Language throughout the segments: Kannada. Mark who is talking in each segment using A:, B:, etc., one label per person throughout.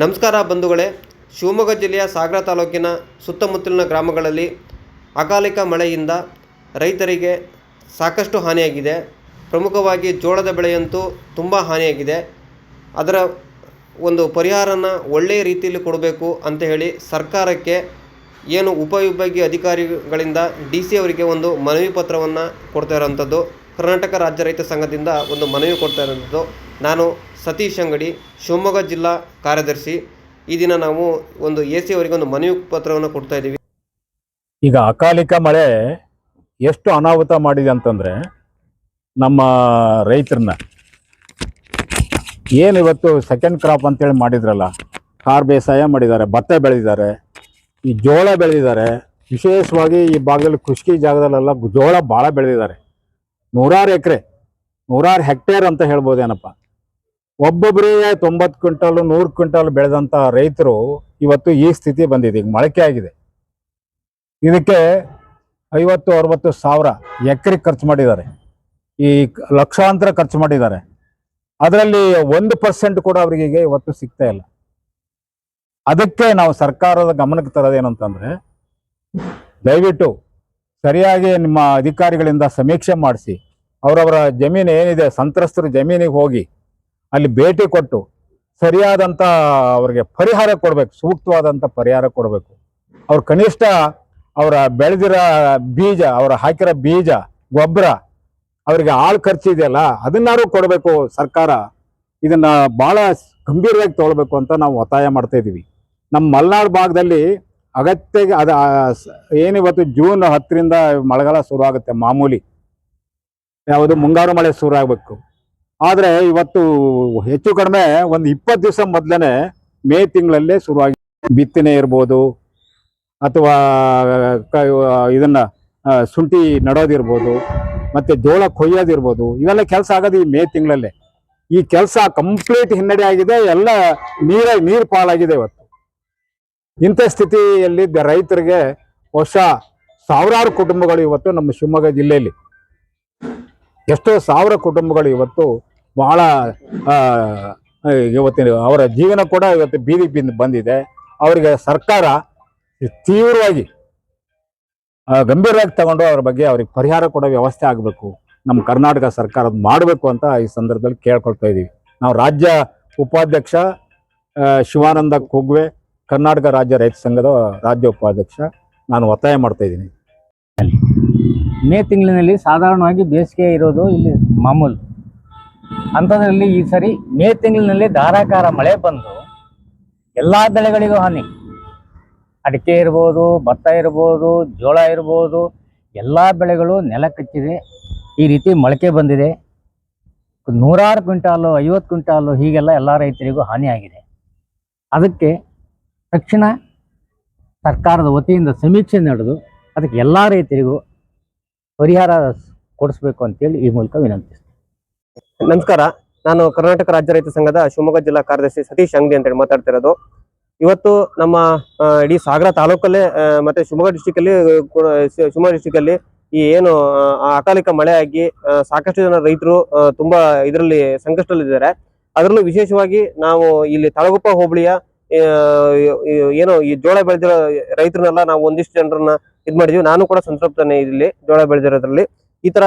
A: ನಮಸ್ಕಾರ ಬಂಧುಗಳೇ. ಶಿವಮೊಗ್ಗ ಜಿಲ್ಲೆಯ ಸಾಗರ ತಾಲೂಕಿನ ಸುತ್ತಮುತ್ತಲಿನ ಗ್ರಾಮಗಳಲ್ಲಿ ಅಕಾಲಿಕ ಮಳೆಯಿಂದ ರೈತರಿಗೆ ಸಾಕಷ್ಟು ಹಾನಿಯಾಗಿದೆ. ಪ್ರಮುಖವಾಗಿ ಜೋಳದ ಬೆಳೆಯಂತೂ ತುಂಬ ಹಾನಿಯಾಗಿದೆ. ಅದರ ಒಂದು ಪರಿಹಾರನ ಒಳ್ಳೆಯ ರೀತಿಯಲ್ಲಿ ಕೊಡಬೇಕು ಅಂತ ಹೇಳಿ ಸರ್ಕಾರಕ್ಕೆ ಏನು ಉಪವಿಭಾಗೀಯ ಅಧಿಕಾರಿಗಳಿಂದ ಡಿ ಸಿ ಅವರಿಗೆ ಒಂದು ಮನವಿ ಪತ್ರವನ್ನು ಕೊಡ್ತಾ ಇರೋವಂಥದ್ದು ಕರ್ನಾಟಕ ರಾಜ್ಯ ರೈತ ಸಂಘದಿಂದ ಒಂದು ಮನವಿ ಕೊಡ್ತಾ ಇರೋಂಥದ್ದು ನಾನು ಸತೀಶ್ ಅಂಗಡಿ, ಶಿವಮೊಗ್ಗ ಜಿಲ್ಲಾ ಕಾರ್ಯದರ್ಶಿ. ಈ ದಿನ ನಾವು ಒಂದು ಎ ಸಿ ಅವರಿಗೆ ಒಂದು ಮನವಿ ಪತ್ರವನ್ನು ಕೊಡ್ತಾ ಇದ್ದೀವಿ.
B: ಈಗ ಅಕಾಲಿಕ ಮಳೆ ಎಷ್ಟು ಅನಾಹುತ ಮಾಡಿದೆ ಅಂತಂದರೆ ನಮ್ಮ ರೈತರನ್ನ ಏನು ಇವತ್ತು ಸೆಕೆಂಡ್ ಕ್ರಾಪ್ ಅಂತೇಳಿ ಮಾಡಿದ್ರಲ್ಲ, ಕಾರ್ ಬೇಸಾಯ ಮಾಡಿದ್ದಾರೆ, ಭತ್ತ ಬೆಳೆದಿದ್ದಾರೆ, ಈ ಜೋಳ ಬೆಳೆದಿದ್ದಾರೆ, ವಿಶೇಷವಾಗಿ ಈ ಭಾಗದಲ್ಲಿ ಖುಷ್ಕಿ ಜಾಗದಲ್ಲೆಲ್ಲ ಜೋಳ ಭಾಳ ಬೆಳೆದಿದ್ದಾರೆ. ನೂರಾರು ಎಕರೆ, ನೂರಾರು ಹೆಕ್ಟೇರ್ ಅಂತ ಹೇಳ್ಬೋದೇನಪ್ಪ ಒಬ್ಬೊಬ್ಬರೇ ತೊಂಬತ್ತು ಕ್ವಿಂಟಲ್, ನೂರು ಕ್ವಿಂಟಲ್ ಬೆಳೆದಂಥ ರೈತರು ಇವತ್ತು ಈ ಸ್ಥಿತಿ ಬಂದಿದೆ. ಈಗ ಮೊಳಕೆ ಆಗಿದೆ. ಇದಕ್ಕೆ ಐವತ್ತು, ಅರವತ್ತು ಸಾವಿರ ಎಕರೆ ಖರ್ಚು ಮಾಡಿದ್ದಾರೆ. ಈ ಲಕ್ಷಾಂತರ ಖರ್ಚು ಮಾಡಿದ್ದಾರೆ. ಅದರಲ್ಲಿ ಒಂದು ಪರ್ಸೆಂಟ್ ಕೂಡ ಅವರಿಗೆ ಇವತ್ತು ಸಿಗ್ತಾ ಇಲ್ಲ. ಅದಕ್ಕೆ ನಾವು ಸರ್ಕಾರದ ಗಮನಕ್ಕೆ ತರೋದೇನಂತಂದ್ರೆ ದಯವಿಟ್ಟು ಸರಿಯಾಗಿ ನಿಮ್ಮ ಅಧಿಕಾರಿಗಳಿಂದ ಸಮೀಕ್ಷೆ ಮಾಡಿಸಿ, ಅವರವರ ಜಮೀನು ಏನಿದೆ, ಸಂತ್ರಸ್ತರು ಜಮೀನಿಗೆ ಹೋಗಿ ಅಲ್ಲಿ ಭೇಟಿ ಕೊಟ್ಟು ಸರಿಯಾದಂಥ ಅವ್ರಿಗೆ ಪರಿಹಾರ ಕೊಡಬೇಕು ಸೂಕ್ತವಾದಂಥ ಪರಿಹಾರ ಕೊಡಬೇಕು. ಅವ್ರು ಕನಿಷ್ಠ ಅವರ ಬೆಳೆದಿರೋ ಬೀಜ, ಅವರ ಹಾಕಿರೋ ಬೀಜ, ಗೊಬ್ಬರ ಅವರಿಗೆ ಆಳು ಖರ್ಚಿದೆಯಲ್ಲ ಅದನ್ನಾರು ಕೊಡಬೇಕು ಸರ್ಕಾರ. ಇದನ್ನ ಬಹಳ ಗಂಭೀರವಾಗಿ ತೊಗೊಳ್ಬೇಕು ಅಂತ ನಾವು ಒತ್ತಾಯ ಮಾಡ್ತಾ ಇದೀವಿ. ನಮ್ಮ ಮಲೆನಾಡು ಭಾಗದಲ್ಲಿ ಅಗತ್ಯ ಅದು ಏನಿವತ್ತು ಜೂನ್ ಹತ್ತರಿಂದ ಮಳೆಗಾಲ ಶುರು ಆಗುತ್ತೆ ಮಾಮೂಲಿ. ಯಾವುದು ಮುಂಗಾರು ಮಳೆ ಶುರು ಆಗಬೇಕು. ಆದರೆ ಇವತ್ತು ಹೆಚ್ಚು ಕಡಿಮೆ ಒಂದು ಇಪ್ಪತ್ತು ದಿವಸ ಮೊದಲೇ ಮೇ ತಿಂಗಳಲ್ಲೇ ಶುರುವಾಗಿ ಬಿತ್ತನೆ ಇರ್ಬೋದು ಅಥವಾ ಇದನ್ನು ಶುಂಠಿ ನಡೋದಿರ್ಬೋದು, ಮತ್ತೆ ಜೋಳ ಕೊಯ್ಯೋದಿರ್ಬೋದು, ಇವೆಲ್ಲ ಕೆಲಸ ಆಗೋದು ಈ ಮೇ ತಿಂಗಳಲ್ಲೇ. ಈ ಕೆಲಸ ಕಂಪ್ಲೀಟ್ ಹಿನ್ನಡೆ ಆಗಿದೆ, ಎಲ್ಲ ನೀರ, ನೀರು ಪಾಲಾಗಿದೆ ಇವತ್ತು. ಇಂಥ ಸ್ಥಿತಿಯಲ್ಲಿ ರೈತರಿಗೆ ಹೊಸ ಸಾವಿರಾರು ಕುಟುಂಬಗಳು ಇವತ್ತು ನಮ್ಮ ಶಿವಮೊಗ್ಗ ಜಿಲ್ಲೆಯಲ್ಲಿ. ಎಷ್ಟೋ ಸಾವಿರ ಕುಟುಂಬಗಳು ಇವತ್ತು ಬಹಳ ಇವತ್ತಿನ ಅವರ ಜೀವನ ಕೂಡ ಇವತ್ತು ಬೀದಿ ಬಿಂದು ಬಂದಿದೆ. ಅವರಿಗೆ ಸರ್ಕಾರ ತೀವ್ರವಾಗಿ ಗಂಭೀರವಾಗಿ ತಗೊಂಡು ಅವ್ರ ಬಗ್ಗೆ ಅವ್ರಿಗೆ ಪರಿಹಾರ ಕೊಡೋ ವ್ಯವಸ್ಥೆ ಆಗಬೇಕು. ನಮ್ಮ ಕರ್ನಾಟಕ ಸರ್ಕಾರ ಮಾಡಬೇಕು ಅಂತ ಈ ಸಂದರ್ಭದಲ್ಲಿ ಕೇಳ್ಕೊಳ್ತಾ ಇದ್ದೀವಿ. ನಾವು ರಾಜ್ಯ ಉಪಾಧ್ಯಕ್ಷ ಶಿವಾನಂದ ಕುಗ್ವೆ, ಕರ್ನಾಟಕ ರಾಜ್ಯ ರೈತ ಸಂಘದ ರಾಜ್ಯ ಉಪಾಧ್ಯಕ್ಷ, ನಾನು ಒತ್ತಾಯ ಮಾಡ್ತಾ ಇದ್ದೀನಿ.
C: ಮೇ ತಿಂಗಳಿನಲ್ಲಿ ಸಾಧಾರಣವಾಗಿ ಬೇಸಿಗೆ ಇರೋದು ಇಲ್ಲಿ ಮಾಮೂಲು. ಅಂಥದ್ರಲ್ಲಿ ಈ ಸರಿ ಮೇ ತಿಂಗಳಿನಲ್ಲಿ ಧಾರಾಕಾರ ಮಳೆ ಬಂದು ಎಲ್ಲ ಬೆಳೆಗಳಿಗೂ ಹಾನಿ. ಅಡಿಕೆ ಇರ್ಬೋದು, ಭತ್ತ ಇರ್ಬೋದು, ಜೋಳ ಇರ್ಬೋದು, ಎಲ್ಲ ಬೆಳೆಗಳು ನೆಲ ಕಚ್ಚಿದೆ ಈ ರೀತಿ ಮೊಳಕೆ ಬಂದಿದೆ. ನೂರಾರು ಕ್ವಿಂಟಾಲು, ಐವತ್ತು ಕ್ವಿಂಟಾಲು ಹೀಗೆಲ್ಲ ಎಲ್ಲ ರೈತರಿಗೂ ಹಾನಿಯಾಗಿದೆ ಅದಕ್ಕೆ ತಕ್ಷಣ ಸರ್ಕಾರದ ವತಿಯಿಂದ ಸಮೀಕ್ಷೆ ನಡೆದು ಅದಕ್ಕೆ ಎಲ್ಲ ರೈತರಿಗೂ ಪರಿಹಾರ ಕೊಡಿಸ್ಬೇಕು ಅಂತೇಳಿ ಈ ಮೂಲಕ ವಿನಂತಿಸ್ತೀನಿ.
A: ನಮಸ್ಕಾರ. ನಾನು ಕರ್ನಾಟಕ ರಾಜ್ಯ ರೈತ ಸಂಘದ ಶಿವಮೊಗ್ಗ ಜಿಲ್ಲಾ ಕಾರ್ಯದರ್ಶಿ ಸತೀಶ್ ಅಂಗಡಿ ಅಂತ ಹೇಳಿ ಮಾತಾಡ್ತಿರೋದು ಇವತ್ತು ನಮ್ಮ ಇಡೀ ಸಾಗರ ತಾಲೂಕಲ್ಲೇ ಮತ್ತೆ ಶಿವಮೊಗ್ಗ ಡಿಸ್ಟಿಕ್ ಅಲ್ಲಿ ಶಿವಮೊಗ್ಗ ಡಿಸ್ಟಿಕ್ ಅಲ್ಲಿ ಈ ಏನು ಅಕಾಲಿಕ ಮಳೆ ಆಗಿ ಸಾಕಷ್ಟು ಜನ ರೈತರು ತುಂಬಾ ಇದರಲ್ಲಿ ಸಂಕಷ್ಟದಲ್ಲಿದ್ದಾರೆ. ಅದರಲ್ಲೂ ವಿಶೇಷವಾಗಿ ನಾವು ಇಲ್ಲಿ ತಳಗುಪ್ಪ ಹೋಬಳಿಯ ಏನು ಈ ಜೋಳ ಬೆಳೆದಿರೋ ರೈತರನ್ನೆಲ್ಲ ನಾವು ಒಂದಿಷ್ಟು ಜನರನ್ನ ಇದ್ ಮಾಡಿದೀವಿ. ನಾನು ಕೂಡ ಸಂತೃಪ್ತನೇ ಇಲ್ಲಿ ಜೋಳ ಬೆಳೆದಿರೋದ್ರಲ್ಲಿ. ಈ ತರ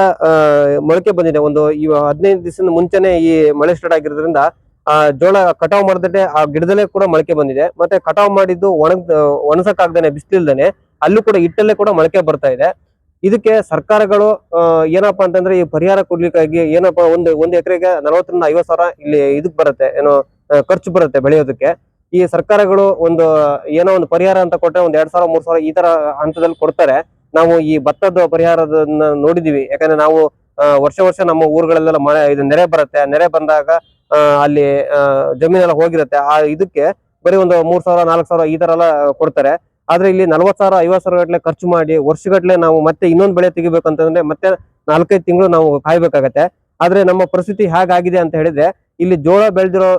A: ಮೊಳಕೆ ಬಂದಿದೆ. ಒಂದು ಈ ಹದಿನೈದು ದಿವಸದ ಮುಂಚೆನೆ ಈ ಮಳೆ ಸ್ಟಾರ್ಟ್ ಆಗಿರೋದ್ರಿಂದ, ಆ, ಜೋಳ ಕಟಾವ್ ಮಾಡದಲ್ಲೇ ಆ ಗಿಡದಲ್ಲೇ ಕೂಡ ಮೊಳಕೆ ಬಂದಿದೆ. ಮತ್ತೆ ಕಟಾವ್ ಮಾಡಿದ್ದು ಒಣಗ್, ಒಣಸಕ್ಕಾಗ್ದೇನೆ, ಬಿಸಿಲಿಲ್ದೇನೆ, ಅಲ್ಲೂ ಕೂಡ ಇಟ್ಟಲ್ಲೇ ಕೂಡ ಮೊಳಕೆ ಬರ್ತಾ ಇದೆ. ಇದಕ್ಕೆ ಸರ್ಕಾರಗಳು ಏನಪ್ಪಾ ಅಂತಂದ್ರೆ ಈ ಪರಿಹಾರ ಕೊಡ್ಲಿಕ್ಕಾಗಿ ಏನಪ್ಪಾ, ಒಂದು ಒಂದು ಎಕರೆಗೆ ನಲವತ್ತರಿಂದ ಐವತ್ ಸಾವಿರ ಇಲ್ಲಿ ಇದಕ್ ಬರುತ್ತೆ. ಏನೋ ಖರ್ಚು ಬರುತ್ತೆ ಬೆಳೆಯೋದಕ್ಕೆ. ಈ ಸರ್ಕಾರಗಳು ಒಂದು, ಏನೋ ಒಂದು ಪರಿಹಾರ ಅಂತ ಕೊಟ್ರೆ ಒಂದ್ ಎರಡ್ ಸಾವಿರ, ಮೂರ್ ಸಾವಿರ ಈ ತರ ಹಂತದಲ್ಲಿ ಕೊಡ್ತಾರೆ. ನಾವು ಈ ಭತ್ತದ ಪರಿಹಾರದನ್ನ ನೋಡಿದೀವಿ. ಯಾಕಂದ್ರೆ ನಾವು ವರ್ಷ ವರ್ಷ ನಮ್ಮ ಊರುಗಳಲ್ಲೆಲ್ಲ ಮಳೆ, ಇದು ನೆರೆ ಬರುತ್ತೆ. ನೆರೆ ಬಂದಾಗ ಅಲ್ಲಿ ಜಮೀನೆಲ್ಲ ಹೋಗಿರುತ್ತೆ. ಆ ಇದಕ್ಕೆ ಬರೀ ಒಂದು ಮೂರ್ ಸಾವಿರ, ನಾಲ್ಕು ಸಾವಿರ ಈ ತರ ಎಲ್ಲ ಕೊಡ್ತಾರೆ. ಆದ್ರೆ ಇಲ್ಲಿ ನಲ್ವತ್ ಸಾವಿರ ಐವತ್ ಸಾವಿರ ಗಟ್ಲೆ ಖರ್ಚು ಮಾಡಿ ವರ್ಷಗಟ್ಲೆ ನಾವು ಮತ್ತೆ ಇನ್ನೊಂದು ಬೆಳೆ ತೆಗಿಬೇಕಂತಂದ್ರೆ ಮತ್ತೆ ನಾಲ್ಕೈದು ತಿಂಗಳು ನಾವು ಕಾಯ್ಬೇಕಾಗತ್ತೆ. ಆದ್ರೆ ನಮ್ಮ ಪರಿಸ್ಥಿತಿ ಹೇಗಾಗಿದೆ ಅಂತ ಹೇಳಿದ್ರೆ ಇಲ್ಲಿ ಜೋಳ ಬೆಳೆದಿರೋ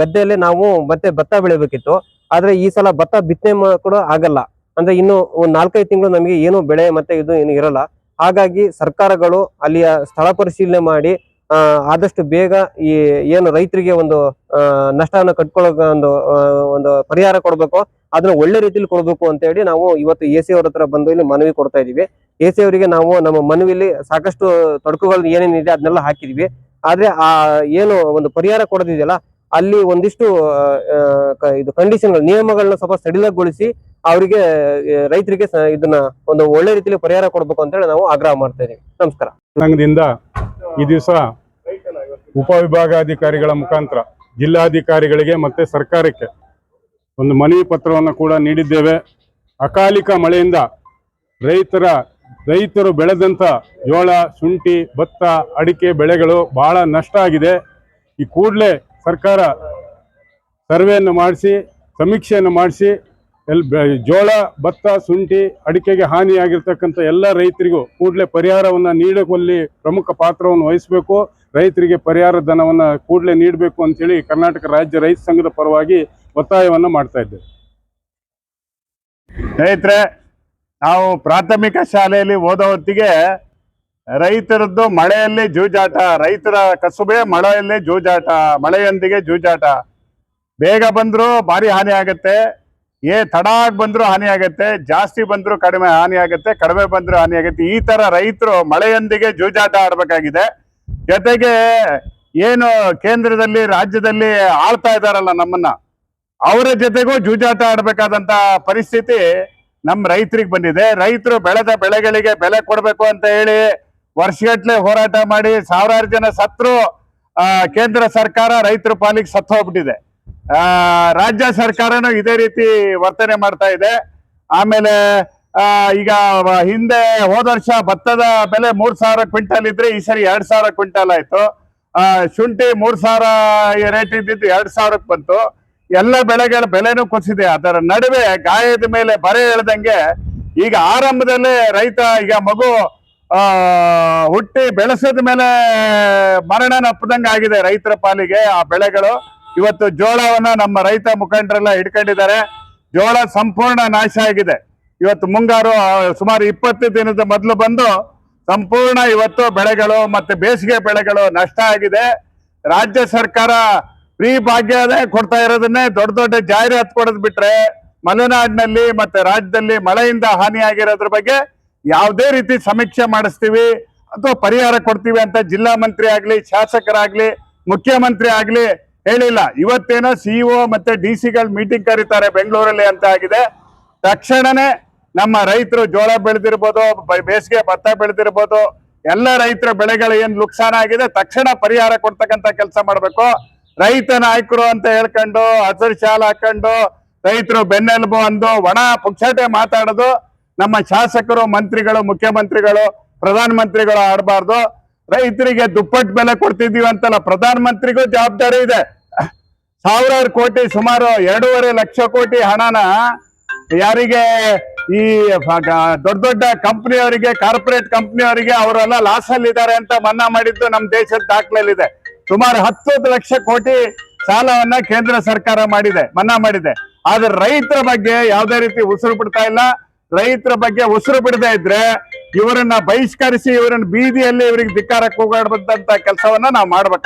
A: ಗದ್ದೆಯಲ್ಲಿ ನಾವು ಮತ್ತೆ ಭತ್ತ ಬೆಳಿಬೇಕಿತ್ತು. ಆದ್ರೆ ಈ ಸಲ ಭತ್ತ ಬಿತ್ತನೆ ಕೂಡ ಆಗಲ್ಲ. ಅಂದ್ರೆ ಇನ್ನು ಒಂದ್ ನಾಲ್ಕೈದು ತಿಂಗಳು ನಮಗೆ ಏನು ಬೆಳೆ ಮತ್ತೆ ಇದು ಏನು ಇರಲ್ಲ. ಹಾಗಾಗಿ ಸರ್ಕಾರಗಳು ಅಲ್ಲಿಯ ಸ್ಥಳ ಪರಿಶೀಲನೆ ಮಾಡಿ ಆದಷ್ಟು ಬೇಗ ಈ ಏನು ರೈತರಿಗೆ ಒಂದು ನಷ್ಟವನ್ನು ಕಟ್ಕೊಳ್ಳೋ ಒಂದು ಒಂದು ಪರಿಹಾರ ಕೊಡಬೇಕು. ಅದನ್ನ ಒಳ್ಳೆ ರೀತಿಯಲ್ಲಿ ಕೊಡಬೇಕು ಅಂತ ಹೇಳಿ ನಾವು ಇವತ್ತು ಎ ಸಿ ಅವ್ರ ಹತ್ರ ಬಂದು ಇಲ್ಲಿ ಮನವಿ ಕೊಡ್ತಾ ಇದೀವಿ. ಎ ಸಿ ಅವರಿಗೆ ನಾವು ನಮ್ಮ ಮನವಿಲಿ ಸಾಕಷ್ಟು ತೊಡಕುಗಳು ಏನೇನಿದೆ ಅದನ್ನೆಲ್ಲ ಹಾಕಿದೀವಿ. ಆದ್ರೆ ಆ ಏನು ಒಂದು ಪರಿಹಾರ ಕೊಡೋದಿದೆಯಲ್ಲ, ಅಲ್ಲಿ ಒಂದಿಷ್ಟು ಇದು ಕಂಡೀಷನ್ಗಳು ನಿಯಮಗಳನ್ನ ಸ್ವಲ್ಪ ಸಡಿಲಗೊಳಿಸಿ ಅವರಿಗೆ ರೈತರಿಗೆ ಇದನ್ನ ಒಂದು ಒಳ್ಳೆ ರೀತಿಯಲ್ಲಿ ಪರಿಹಾರ ಕೊಡಬೇಕು ಅಂತ ಹೇಳಿ ನಾವು ಆಗ್ರಹ ಮಾಡ್ತಾ ಇದೀವಿ. ನಮಸ್ಕಾರ.
D: ಸಂಘದಿಂದ ಈ ದಿವಸ ಉಪವಿಭಾಗಾಧಿಕಾರಿಗಳ ಮುಖಾಂತರ ಜಿಲ್ಲಾಧಿಕಾರಿಗಳಿಗೆ ಮತ್ತೆ ಸರ್ಕಾರಕ್ಕೆ ಒಂದು ಮನವಿ ಪತ್ರವನ್ನು ಕೂಡ ನೀಡಿದ್ದೇವೆ. ಅಕಾಲಿಕ ಮಳೆಯಿಂದ ರೈತರ ರೈತರು ಬೆಳೆದಂಥ ಜೋಳ, ಶುಂಠಿ, ಭತ್ತ, ಅಡಿಕೆ ಬೆಳೆಗಳು ಬಹಳ ನಷ್ಟ ಆಗಿದೆ. ಈ ಕೂಡಲೇ ಸರ್ಕಾರ ಸರ್ವೆಯನ್ನು ಮಾಡಿಸಿ, ಸಮೀಕ್ಷೆಯನ್ನು ಮಾಡಿಸಿ, ಎಲ್ ಜೋಳ, ಭತ್ತ, ಶುಂಠಿ, ಅಡಿಕೆಗೆ ಹಾನಿಯಾಗಿರ್ತಕ್ಕಂಥ ಎಲ್ಲ ರೈತರಿಗೂ ಕೂಡಲೇ ಪರಿಹಾರವನ್ನು ನೀಡುವಲ್ಲಿ ಪ್ರಮುಖ ಪಾತ್ರವನ್ನು ವಹಿಸಬೇಕು. ರೈತರಿಗೆ ಪರಿಹಾರ ಧನವನ್ನು ಕೂಡಲೇ ನೀಡಬೇಕು ಅಂತೇಳಿ ಕರ್ನಾಟಕ ರಾಜ್ಯ ರೈತ ಸಂಘದ ಪರವಾಗಿ ಒತ್ತಾಯವನ್ನು ಮಾಡ್ತಾ ಇದ್ದೇವೆ.
E: ಸ್ನೇಹಿತರೆ ನಾವು ಪ್ರಾಥಮಿಕ ಶಾಲೆಯಲ್ಲಿ ಹೋದ ಹೊತ್ತಿಗೆ ರೈತರದ್ದು ಮಳೆಯಲ್ಲಿ ಜೂಜಾಟ, ರೈತರ ಕಸುಬೆ ಮಳೆಯಲ್ಲಿ ಜೂಜಾಟ, ಮಳೆಯೊಂದಿಗೆ ಜೂಜಾಟ. ಬೇಗ ಬಂದರೂ ಭಾರಿ ಹಾನಿ ಆಗುತ್ತೆ, ಏ ತಡ ಆಗಿ ಬಂದರೂ ಹಾನಿ ಆಗುತ್ತೆ, ಜಾಸ್ತಿ ಬಂದರೂ ಕಡಿಮೆ ಹಾನಿ ಆಗುತ್ತೆ, ಕಡಿಮೆ ಬಂದರೂ ಹಾನಿ ಆಗುತ್ತೆ, ಈ ತರ ರೈತರು ಮಳೆಯೊಂದಿಗೆ ಜೂಜಾಟ ಆಡಬೇಕಾಗಿದೆ. ಜೊತೆಗೆ ಏನು ಕೇಂದ್ರದಲ್ಲಿ, ರಾಜ್ಯದಲ್ಲಿ ಆಳ್ತಾ ಇದಾರಲ್ಲ ನಮ್ಮನ್ನ, ಅವರ ಜೊತೆಗೂ ಜೂಜಾಟ ಆಡಬೇಕಾದಂತ ಪರಿಸ್ಥಿತಿ ನಮ್ಮ ರೈತರಿಗೆ ಬಂದಿದೆ. ರೈತರು ಬೆಳೆದ ಬೆಳೆಗಳಿಗೆ ಬೆಲೆ ಕೊಡಬೇಕು ಅಂತ ಹೇಳಿ ವರ್ಷಗಟ್ಲೆ ಹೋರಾಟ ಮಾಡಿ ಸಾವಿರಾರು ಜನ ಸತ್ರು ಕೇಂದ್ರ ಸರ್ಕಾರ ರೈತರ ಪಾಲಿಗೆ ಸತ್ತು ಹೋಗ್ಬಿಟ್ಟಿದೆ. ರಾಜ್ಯ ಸರ್ಕಾರನು ಇದೇ ರೀತಿ ವರ್ತನೆ ಮಾಡ್ತಾ ಇದೆ. ಆಮೇಲೆ ಈಗ ಹಿಂದೆ ಹೋದ ವರ್ಷ ಭತ್ತದ ಬೆಲೆ ಮೂರ್ ಸಾವಿರ ಕ್ವಿಂಟಲ್ ಇದ್ರೆ ಈ ಸರಿ ಎರಡ್ ಸಾವಿರ ಕ್ವಿಂಟಲ್ ಆಯ್ತು. ಶುಂಠಿ ಮೂರ್ ಸಾವಿರ ರೇಟ್ ಇದ್ದಿದ್ದು ಎರಡ್ ಸಾವಿರಕ್ಕೆ ಬಂತು. ಎಲ್ಲ ಬೆಳೆಗಳ ಬೆಲೆನೂ ಕುಸಿದೆ ಅದರ ನಡುವೆ ಗಾಯದ ಮೇಲೆ ಬರೆ ಎಳ್ದಂಗೆ ಈಗ ಆರಂಭದಲ್ಲೇ ರೈತ ಈಗ ಮಗು ಹುಟ್ಟಿ ಬೆಳೆಸಿದ ಮೇಲೆ ಮರಣನಪ್ಪದಂಗೆ ಆಗಿದೆ ರೈತರ ಪಾಲಿಗೆ ಆ ಬೆಳೆಗಳು. ಇವತ್ತು ಜೋಳವನ್ನ ನಮ್ಮ ರೈತ ಮುಖಂಡರೆಲ್ಲ ಹಿಡ್ಕೊಂಡಿದ್ದಾರೆ. ಜೋಳ ಸಂಪೂರ್ಣ ನಾಶ ಆಗಿದೆ. ಇವತ್ತು ಮುಂಗಾರು ಸುಮಾರು ಇಪ್ಪತ್ತು ದಿನದ ಮೊದಲು ಬಂದು ಸಂಪೂರ್ಣ ಇವತ್ತು ಬೆಳೆಗಳು ಮತ್ತೆ ಬೇಸಿಗೆ ಬೆಳೆಗಳು ನಷ್ಟ ಆಗಿದೆ. ರಾಜ್ಯ ಸರ್ಕಾರ ಫ್ರೀ ಭಾಗ್ಯನೇ ಕೊಡ್ತಾ ಇರೋದನ್ನೇ ದೊಡ್ಡ ದೊಡ್ಡ ಜಾಹೀರಾತು ಕೊಡೋದ್ ಬಿಟ್ರೆ ಮಲೆನಾಡಿನಲ್ಲಿ ಮತ್ತೆ ರಾಜ್ಯದಲ್ಲಿ ಮಳೆಯಿಂದ ಹಾನಿ ಆಗಿರೋದ್ರ ಬಗ್ಗೆ ಯಾವುದೇ ರೀತಿ ಸಮೀಕ್ಷೆ ಮಾಡಿಸ್ತೀವಿ ಅಥವಾ ಪರಿಹಾರ ಕೊಡ್ತೀವಿ ಅಂತ ಜಿಲ್ಲಾ ಮಂತ್ರಿ ಆಗ್ಲಿ, ಶಾಸಕರಾಗ್ಲಿ, ಮುಖ್ಯಮಂತ್ರಿ ಆಗ್ಲಿ ಹೇಳಿಲ್ಲ. ಇವತ್ತೇನೋ ಸಿಇಒ ಮತ್ತೆ ಡಿ ಸಿಗಳು ಮೀಟಿಂಗ್ ಕರೀತಾರೆ ಬೆಂಗಳೂರಲ್ಲಿ ಅಂತ ಆಗಿದೆ. ತಕ್ಷಣನೇ ನಮ್ಮ ರೈತರು ಜೋಳ ಬೆಳೆದಿರ್ಬೋದು ಬೇಸಿಗೆ ಭತ್ತ ಬೆಳೆದಿರ್ಬೋದು, ಎಲ್ಲ ರೈತರ ಬೆಳೆಗಳು ಏನ್ ನುಕ್ಸಾನ ಆಗಿದೆ, ತಕ್ಷಣ ಪರಿಹಾರ ಕೊಡ್ತಕ್ಕಂತ ಕೆಲಸ ಮಾಡ್ಬೇಕು. ರೈತ ನಾಯಕರು ಅಂತ ಹೇಳ್ಕೊಂಡು, ಹಸಿರು ಶಾಲ್ ಹಾಕೊಂಡು, ರೈತರು ಬೆನ್ನೆಲುಬು ಅಂದು ಒಣ ಪುಕ್ಷಟೆ ಮಾತಾಡೋದು, ನಮ್ಮ ಶಾಸಕರು, ಮಂತ್ರಿಗಳು, ಮುಖ್ಯಮಂತ್ರಿಗಳು ಪ್ರಧಾನ ಮಂತ್ರಿಗಳು ಆಡಬಾರ್ದು. ರೈತರಿಗೆ ದುಪ್ಪಟ್ಟು ಬೆಲೆ ಕೊಡ್ತಿದೀವಿ ಅಂತಲ್ಲ ಪ್ರಧಾನ ಮಂತ್ರಿಗೂ ಜವಾಬ್ದಾರಿ ಇದೆ. ಸಾವಿರಾರು ಕೋಟಿ, ಸುಮಾರು ಎರಡೂವರೆ ಲಕ್ಷ ಕೋಟಿ ಹಣನ ಯಾರಿಗೆ ಈ ದೊಡ್ಡ ದೊಡ್ಡ ಕಂಪ್ನಿಯವರಿಗೆ, ಕಾರ್ಪೊರೇಟ್ ಕಂಪ್ನಿಯವರಿಗೆ ಅವರೆಲ್ಲ ಲಾಸ್ ಇದ್ದಾರೆ ಅಂತ ಮನ್ನಾ ಮಾಡಿದ್ದು ನಮ್ಮ ದೇಶದ ದಾಖಲೆಯಲ್ಲಿದೆ. ಸುಮಾರು ಹತ್ತು ಲಕ್ಷ ಕೋಟಿ ಸಾಲವನ್ನ ಕೇಂದ್ರ ಸರ್ಕಾರ ಮಾಡಿದೆ, ಮನ್ನಾ ಮಾಡಿದೆ. ಆದ್ರೆ ರೈತರ ಬಗ್ಗೆ ಯಾವುದೇ ರೀತಿ ಉಸಿರು ಬಿಡ್ತಾ ಇಲ್ಲ. ರೈತರ ಬಗ್ಗೆ ಉಸಿರು ಬಿಡದೆ ಇದ್ರೆ ಇವರನ್ನ ಬಹಿಷ್ಕರಿಸಿ, ಇವರನ್ನ ಬೀದಿಯಲ್ಲಿ ಇವರಿಗೆ ಧಿಕ್ಕಾರ ಕೂಗಾಡ್ಬಂತ ಕೆಲಸವನ್ನ ನಾವು ಮಾಡ್ಬೇಕು